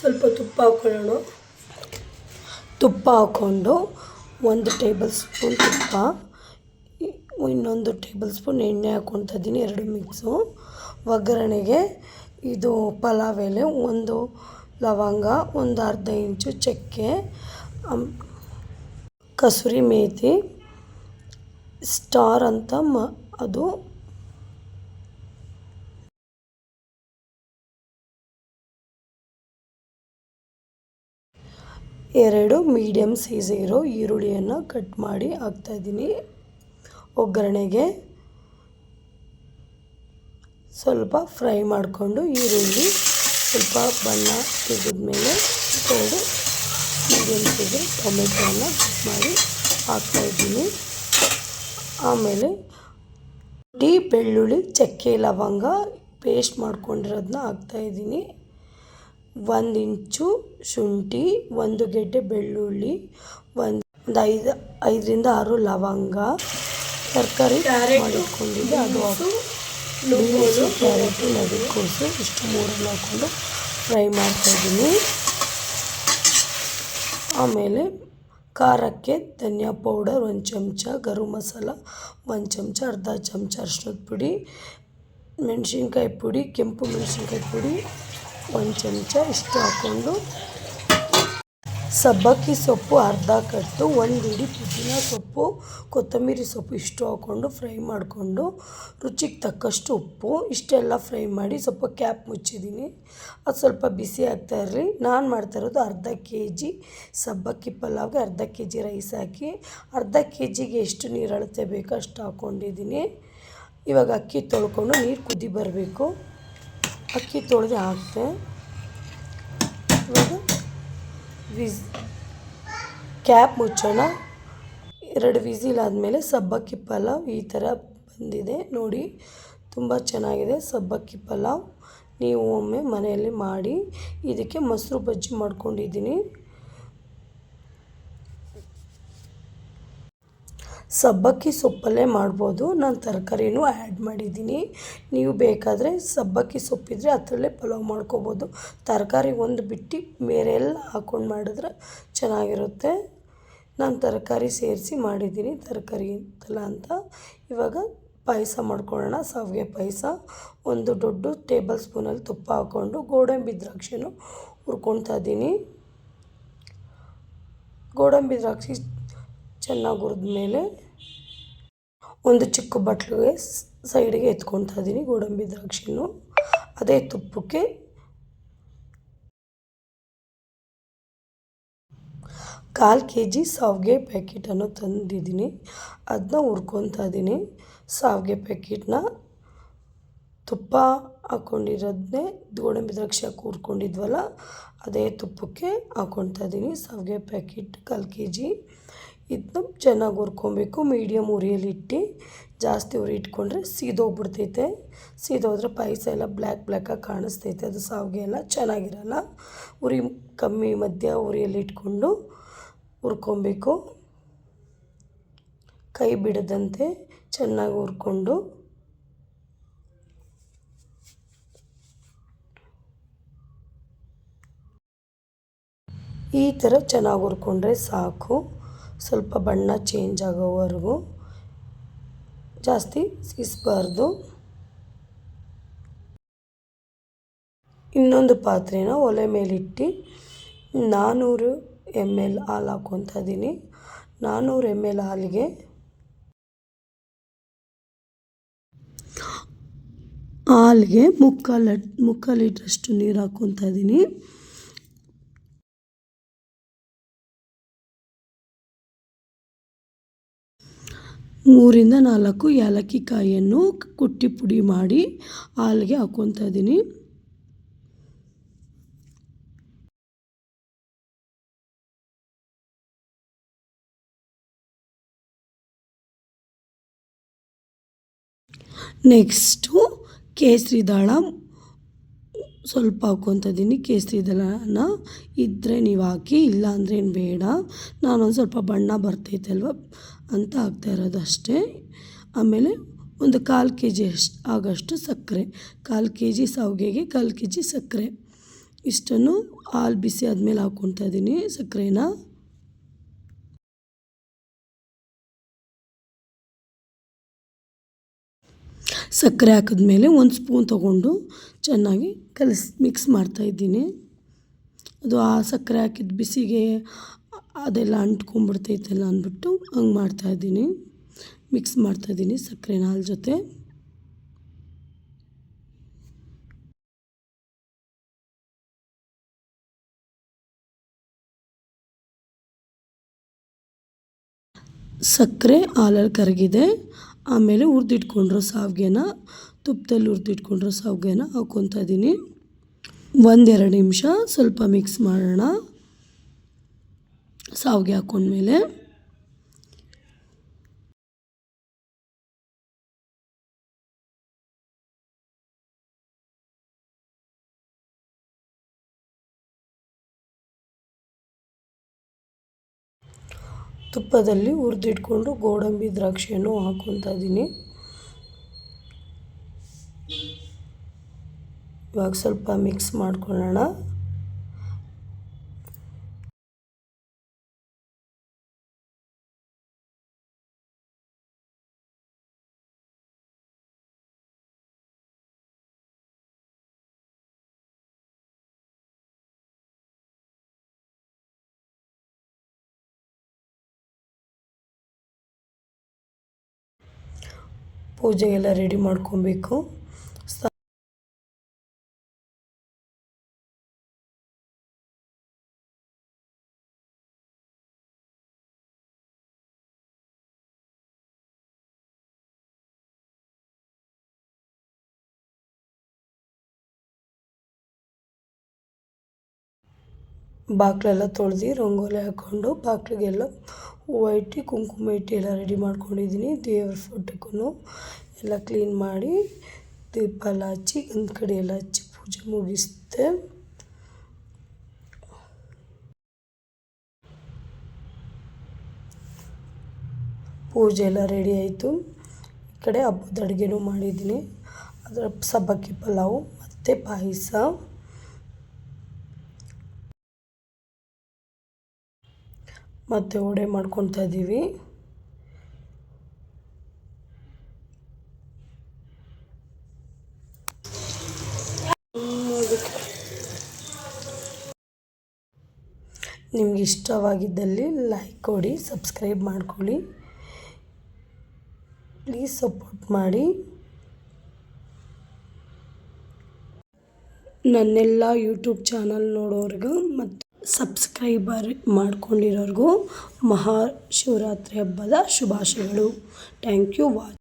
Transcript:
ಸ್ವಲ್ಪ ತುಪ್ಪ ಹಾಕೊಳ್ಳೋಣ. ತುಪ್ಪ ಹಾಕ್ಕೊಂಡು ಒಂದು ಟೇಬಲ್ ಸ್ಪೂನ್ ತುಪ್ಪ, ಇನ್ನೊಂದು ಟೇಬಲ್ ಸ್ಪೂನ್ ಎಣ್ಣೆ ಹಾಕ್ಕೊತಾ ಇದ್ದೀನಿ, ಎರಡು ಮಿಕ್ಸು. ಒಗ್ಗರಣೆಗೆ ಇದು ಪಲಾವ್ ಎಲೆ, ಒಂದು ಲವಂಗ, ಒಂದು ಅರ್ಧ ಇಂಚು ಚಕ್ಕೆ ಕಸೂರಿ ಮೇಥಿ ಸ್ಟಾರ್ ಅಂತ ಮ, ಅದು ಎರಡು ಮೀಡಿಯಮ್ ಸೈಜ್ ಇರೋ ಈರುಳ್ಳಿಯನ್ನು ಕಟ್ ಮಾಡಿ ಹಾಕ್ತಾಯಿದ್ದೀನಿ ಒಗ್ಗರಣೆಗೆ ಸ್ವಲ್ಪ ಫ್ರೈ ಮಾಡಿಕೊಂಡು ಈರುಳ್ಳಿ, ಸ್ವಲ್ಪ ಬಣ್ಣ ತೆಗೆದ್ಮೇಲೆ ಎರಡು ಮೀಡಿಯಮ್ ಸೈಜ್ ಟೊಮೆಟೊನ ಕಟ್ ಮಾಡಿ ಹಾಕ್ತಾಯಿದ್ದೀನಿ ಆಮೇಲೆ ಟೀ ಬೆಳ್ಳುಳ್ಳಿ, ಚಕ್ಕೆ ಲವಂಗ, ಪೇಸ್ಟ್ ಮಾಡ್ಕೊಂಡಿರೋದನ್ನ ಹಾಕ್ತಾಯಿದ್ದೀನಿ ಒಂದು ಇಂಚು ಶುಂಠಿ ಒಂದು ಗೆಡ್ಡೆ ಬೆಳ್ಳುಳ್ಳಿ ಒಂದು ಒಂದು ಐದು ಐದರಿಂದ ಆರು ಲವಂಗ. ತರಕಾರಿ ಮಾಡಿಟ್ಕೊಂಡಿದ್ದೆ ಅದು ಬೀನ್ಸು ಕ್ಯಾರೆಟು ನವಿಲುಕೋಸು ಇಷ್ಟು ಮೂರನ್ನು ಹಾಕ್ಕೊಂಡು ಫ್ರೈ ಮಾಡ್ತಾಯಿದ್ದೀನಿ ಆಮೇಲೆ ಖಾರಕ್ಕೆ ಧನಿಯಾ ಪೌಡರ್ ಒಂದು ಚಮಚ ಗರಂ ಮಸಾಲ ಒಂದು ಚಮಚ ಅರ್ಧ ಚಮಚ ಅರ್ಶಿನದ ಪುಡಿ ಮೆಣಸಿನ್ಕಾಯಿ ಪುಡಿ ಕೆಂಪು ಮೆಣಸಿನ್ಕಾಯಿ ಪುಡಿ ಒಂದು ಚಮಚ ಇಷ್ಟು ಹಾಕ್ಕೊಂಡು ಸಬ್ಬಕ್ಕಿ ಸೊಪ್ಪು ಅರ್ಧ ಕಟ್ಟು, ಒಂದು ಹಿಡಿ ಪುದೀನ ಸೊಪ್ಪು, ಕೊತ್ತಂಬರಿ ಸೊಪ್ಪು ಇಷ್ಟು ಹಾಕ್ಕೊಂಡು ಫ್ರೈ ಮಾಡಿಕೊಂಡು, ರುಚಿಗೆ ತಕ್ಕಷ್ಟು ಉಪ್ಪು, ಇಷ್ಟೆಲ್ಲ ಫ್ರೈ ಮಾಡಿ ಸ್ವಲ್ಪ ಕ್ಯಾಪ್ ಮುಚ್ಚಿದ್ದೀನಿ. ಅದು ಸ್ವಲ್ಪ ಬಿಸಿ ಆಗ್ತಾ ಇರಲಿ. ನಾನು ಮಾಡ್ತಾ ಇರೋದು ಅರ್ಧ ಕೆ ಜಿ ಸಬ್ಬಕ್ಕಿ ಪಲಾವ್ಗೆ ಅರ್ಧ ಕೆ ಜಿ ರೈಸ್ ಹಾಕಿ, ಅರ್ಧ ಕೆ ಜಿಗೆ ಎಷ್ಟು ನೀರು ಅಳತೆ ಬೇಕೋ ಅಷ್ಟು ಹಾಕ್ಕೊಂಡಿದ್ದೀನಿ ಇವಾಗ ಅಕ್ಕಿ ತೊಳ್ಕೊಂಡು ನೀರು ಕುದಿ ಬರಬೇಕು. ಅಕ್ಕಿ ತೊಳೆದು ಹಾಕಿದೆ ಇವಾಗ ವಿಸ್ ಕ್ಯಾಪ್ ಮುಚ್ಚೋಣ. ಎರಡು ವಿಸಿಲ್ ಆದಮೇಲೆ ಸಬ್ಬಕ್ಕಿ ಪಲಾವ್ ಈ ಥರ ಬಂದಿದೆ. ನೋಡಿ, ತುಂಬ ಚೆನ್ನಾಗಿದೆ ಸಬ್ಬಕ್ಕಿ ಪಲಾವ್. ನೀವು ಒಮ್ಮೆ ಮನೆಯಲ್ಲಿ ಮಾಡಿ, ಇದಕ್ಕೆ ಮೊಸರು ಬಜ್ಜಿ ಮಾಡ್ಕೊಂಡಿದ್ದೀನಿ. ಸಬ್ಬಕ್ಕಿ ಸೊಪ್ಪಲ್ಲೇ ಮಾಡ್ಬೋದು. ನಾನು ತರಕಾರಿನೂ ಆ್ಯಡ್ ಮಾಡಿದ್ದೀನಿ. ನೀವು ಬೇಕಾದರೆ ಸಬ್ಬಕ್ಕಿ ಸೊಪ್ಪಿದ್ರೆ ಅದರಲ್ಲೇ ಪಲಾವ್ ಮಾಡ್ಕೋಬೋದು. ತರಕಾರಿ ಒಂದು ಬಿಟ್ಟು ಬೇರೆ ಎಲ್ಲ ಹಾಕ್ಕೊಂಡು ಮಾಡಿದ್ರೆ ಚೆನ್ನಾಗಿರುತ್ತೆ. ನಾನು ತರಕಾರಿ ಸೇರಿಸಿ ಮಾಡಿದ್ದೀನಿ. ತರಕಾರಿ ಅಂತಲ್ಲ ಅಂತ. ಇವಾಗ ಪಾಯಸ ಮಾಡ್ಕೊಳ್ಳೋಣ. ಸಾವಿಗೆ ಪಾಯಸ. ಒಂದು ದೊಡ್ಡ ಟೇಬಲ್ ಸ್ಪೂನಲ್ಲಿ ತುಪ್ಪ ಹಾಕ್ಕೊಂಡು ಗೋಡಂಬಿ ದ್ರಾಕ್ಷಿನೂ ಹುರ್ಕೊತಾ ಇದ್ದೀನಿ. ಗೋಡಂಬಿ ದ್ರಾಕ್ಷಿ ಚೆನ್ನಾಗಿ ಹುರಿದ್ಮೇಲೆ ಒಂದು ಚಿಕ್ಕ ಬಟ್ಲಿಗೆ ಸೈಡಿಗೆ ಎತ್ಕೊತಾ ಇದ್ದೀನಿ ಗೋಡಂಬಿ ದ್ರಾಕ್ಷಿನೂ. ಅದೇ ತುಪ್ಪಕ್ಕೆ ಕಾಲು ಕೆ ಜಿ ಸಾವಿಗೆ ಪ್ಯಾಕೆಟನ್ನು ತಂದಿದ್ದೀನಿ. ಅದನ್ನ ಹುರ್ಕೊತಾ ಇದ್ದೀನಿ ಸಾವಿಗೆ ಪ್ಯಾಕೆಟ್ನ ತುಪ್ಪ ಹಾಕ್ಕೊಂಡಿರೋದನ್ನೇ ಗೋಡಂಬಿ ದ್ರಾಕ್ಷಿ ಹಾಕಿ ಹುರ್ಕೊಂಡಿದ್ವಲ್ಲ, ಅದೇ ತುಪ್ಪಕ್ಕೆ ಹಾಕ್ಕೊತಾ ಇದ್ದೀನಿ ಸಾವಿಗೆ ಪ್ಯಾಕೆಟ್ ಕಾಲು ಕೆ ಜಿ ಇದನ್ನ ಚೆನ್ನಾಗಿ ಹುರ್ಕೊಬೇಕು ಮೀಡಿಯಮ್ ಉರಿಯಲ್ಲಿಟ್ಟು ಜಾಸ್ತಿ ಉರಿ ಇಟ್ಕೊಂಡ್ರೆ ಸೀದೋಗ್ಬಿಡ್ತೈತೆ. ಸೀದೋದ್ರೆ ಪಾಯಸ ಎಲ್ಲ ಬ್ಲ್ಯಾಕ್ ಬ್ಲ್ಯಾಕಾಗಿ ಕಾಣಿಸ್ತೈತೆ. ಅದು ಸಾವಿಗೆ ಎಲ್ಲ ಚೆನ್ನಾಗಿರಲ್ಲ. ಉರಿ ಕಮ್ಮಿ ಮಧ್ಯ ಉರಿಯಲ್ಲಿ ಇಟ್ಕೊಂಡು ಹುರ್ಕೊಬೇಕು. ಕೈ ಬಿಡದಂತೆ ಚೆನ್ನಾಗಿ ಹುರ್ಕೊಂಡು ಈ ಥರ ಚೆನ್ನಾಗಿ ಹುರ್ಕೊಂಡ್ರೆ ಸಾಕು. ಸ್ವಲ್ಪ ಬಣ್ಣ ಚೇಂಜ್ ಆಗೋವರೆಗೂ ಜಾಸ್ತಿ ಸೀಸಬಾರ್ದು. ಇನ್ನೊಂದು ಪಾತ್ರೆನ ಒಲೆ ಮೇಲಿಟ್ಟು ನಾನ್ನೂರು ಎಂ ಎಲ್ ಹಾಲು ಹಾಕ್ಕೊತ ಇದ್ದೀನಿ. ನಾನ್ನೂರು ಎಂ ಎಲ್ ಹಾಲಿಗೆ ಹಾಲಿಗೆ ಮುಕ್ಕಾಲು ಮುಕ್ಕಾಲು ಲೀಟ್ರಷ್ಟು ನೀರು ಹಾಕ್ಕೊತ ಇದ್ದೀನಿ. ಮೂರಿಂದ ನಾಲ್ಕು ಏಲಕ್ಕಿ ಕಾಯಿಯನ್ನು ಕುಟ್ಟಿ ಪುಡಿ ಮಾಡಿ ಹಾಲಿಗೆ ಹಾಕ್ಕೊತಾ ಇದ್ದೀನಿ. ನೆಕ್ಸ್ಟು ಕೇಸರಿ ದಾಳ. ಸ್ವಲ್ಪ ಇದ್ದೀನಿ ಕೇಸರಿ ದಲನ ಇದ್ದರೆ ನೀವು ಹಾಕಿ, ಇಲ್ಲ ಅಂದ್ರೆ ಏನು ಬೇಡ. ನಾನೊಂದು ಸ್ವಲ್ಪ ಬಣ್ಣ ಬರ್ತೈತಲ್ವ ಅಂತ ಹಾಕ್ತಾ ಇರೋದು ಅಷ್ಟೇ. ಆಮೇಲೆ ಒಂದು ಕಾಲು ಕೆ ಜಿ ಅಷ್ಟು, ಆಗೋಷ್ಟು ಸಕ್ಕರೆ. ಕಾಲು ಕೆ ಜಿ ಶಾವ್ಗೆಗೆ ಕಾಲು ಕೆ ಜಿ ಸಕ್ಕರೆ. ಇಷ್ಟನ್ನು ಹಾಲು ಬಿಸಿ ಆದಮೇಲೆ ಹಾಕ್ಕೊತಾ ಇದ್ದೀನಿ ಸಕ್ಕರೆನ. ಸಕ್ಕರೆ ಹಾಕಿದ್ಮೇಲೆ ಒಂದು ಸ್ಪೂನ್ ತೊಗೊಂಡು ಚೆನ್ನಾಗಿ ಕಲಸಿ ಮಿಕ್ಸ್ ಮಾಡ್ತಾಯಿದ್ದೀನಿ ಅದು ಆ ಸಕ್ಕರೆ ಹಾಕಿದ ಬಿಸಿಗೆ ಅದೆಲ್ಲ ಅಂಟ್ಕೊಂಡ್ಬಿಡ್ತೈತಲ್ಲ ಅಂದ್ಬಿಟ್ಟು ಹಂಗೆ ಮಾಡ್ತಾಯಿದ್ದೀನಿ ಮಿಕ್ಸ್ ಮಾಡ್ತಾಯಿದ್ದೀನಿ ಸಕ್ಕರೆ ಹಾಲು ಜೊತೆ. ಸಕ್ಕರೆ ಹಾಲಲ್ಲಿ ಕರಗಿದೆ. ಆಮೇಲೆ ಹುರಿದಿಟ್ಕೊಂಡಿರೋ ಸಾವಿಗೆನ ತುಪ್ಪದಲ್ಲಿ ಹುರಿದಿಟ್ಕೊಂಡಿರೋ ಸಾವಿಗೆನ ಹಾಕ್ಕೊತಾ ಇದ್ದೀನಿ ಒಂದೆರಡು ನಿಮಿಷ ಸ್ವಲ್ಪ ಮಿಕ್ಸ್ ಮಾಡೋಣ. ಸಾವಿಗೆ ಹಾಕ್ಕೊಂಡ್ಮೇಲೆ ತುಪ್ಪದಲ್ಲಿ ಹುರಿದಿಟ್ಕೊಂಡು ಗೋಡಂಬಿ ದ್ರಾಕ್ಷಿಯನ್ನು ಹಾಕ್ಕೊತಾ ಇದ್ದೀನಿ ಇವಾಗ ಸ್ವಲ್ಪ ಮಿಕ್ಸ್ ಮಾಡ್ಕೊಳ್ಳೋಣ. ಪೂಜೆಗೆಲ್ಲ ರೆಡಿ ಮಾಡ್ಕೊಬೇಕು. ಬಾಗಿಲೆಲ್ಲ ತೊಳೆದು ರಂಗೋಲಿ ಹಾಕ್ಕೊಂಡು ಬಾಗಿಲಿಗೆಲ್ಲ ಹೂವು ಇಟ್ಟು ಕುಂಕುಮ ಇಟ್ಟು ಎಲ್ಲ ರೆಡಿ ಮಾಡ್ಕೊಂಡಿದ್ದೀನಿ. ದೇವ್ರ ಫೋಟೋಕ್ಕೂ ಎಲ್ಲ ಕ್ಲೀನ್ ಮಾಡಿ ದೀಪ ಎಲ್ಲ ಹಚ್ಚಿ ಒಂದು ಕಡೆ ಎಲ್ಲ ಹಚ್ಚಿ ಪೂಜೆ ಮುಗಿಸಿದೆ. ಪೂಜೆ ಎಲ್ಲ ರೆಡಿ ಆಯಿತು. ಈ ಕಡೆ ಹಬ್ಬದ ಅಡುಗೆನೂ ಮಾಡಿದ್ದೀನಿ. ಅದರ ಸಬ್ಬಕ್ಕಿ ಪಲಾವು ಮತ್ತು ಪಾಯಸ. ಮತ್ತು ಒಡೆ ಮಾಡ್ಕೊತಾ ಇದ್ದೀವಿ. ನಿಮ್ಗೆ ಇಷ್ಟವಾಗಿದ್ದಲ್ಲಿ ಲೈಕ್ ಕೊಡಿ ಸಬ್ಸ್ಕ್ರೈಬ್ ಮಾಡ್ಕೊಳ್ಳಿ. ಪ್ಲೀಸ್ ಸಪೋರ್ಟ್ ಮಾಡಿ. ನನ್ನೆಲ್ಲ ಯೂಟ್ಯೂಬ್ ಚಾನಲ್ ನೋಡೋರ್ಗೆ ಮತ್ತು ಸಬ್ಸ್ಕ್ರೈಬರ್ ಮಾಡ್ಕೊಂಡಿರೋರಿಗೂ ಮಹಾಶಿವರಾತ್ರಿ ಹಬ್ಬದ ಶುಭಾಶಯಗಳು. Thank you watch.